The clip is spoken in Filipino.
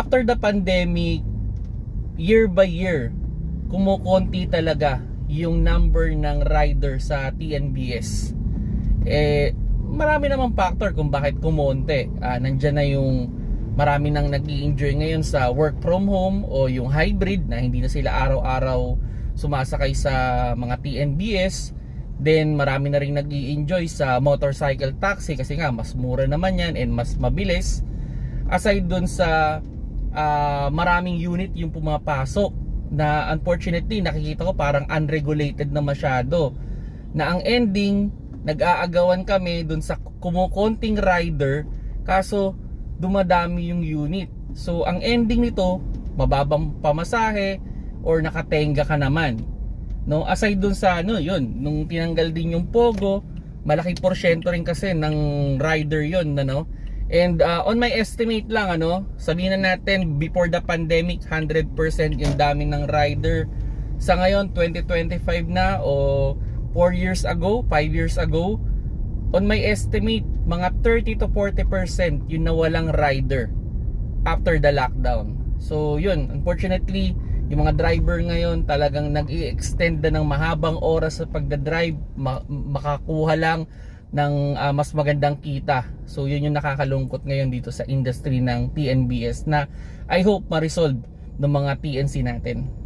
after the pandemic, year by year, kumukonti talaga yung number ng rider sa TNBS. Eh, marami namang factor kung bakit kumonte. Ah, nandyan na yung marami nang nag enjoy ngayon sa work from home o yung hybrid na hindi na sila araw-araw sumasakay sa mga TNBS. Then marami na rin nag enjoy sa motorcycle taxi kasi nga mas mura naman yan and mas mabilis. Aside dun sa ah, maraming unit yung pumapasok na unfortunately nakikita ko parang unregulated na masyado. Na ang ending, nag-aagawan kami dun sa kumukonting rider kaso dumadami yung unit. So ang ending nito, mababang pamasahe or nakatenga ka naman. No, aside dun sa ano, yun, nung tinanggal din yung pogo, malaki porsyento rin kasi ng rider yun, ano. And uh, on my estimate lang ano, sabihin na natin before the pandemic 100% yung dami ng rider. Sa ngayon 2025 na o 4 years ago, 5 years ago, on my estimate mga 30 to 40% yung nawalang rider after the lockdown. So yun, unfortunately, yung mga driver ngayon talagang nag-i-extend na ng mahabang oras sa pagdadrive, ma- makakuha lang ng ah, mas magandang kita. So yun yung nakakalungkot ngayon dito sa industry ng TNBS na I hope ma-resolve ng mga TNC natin.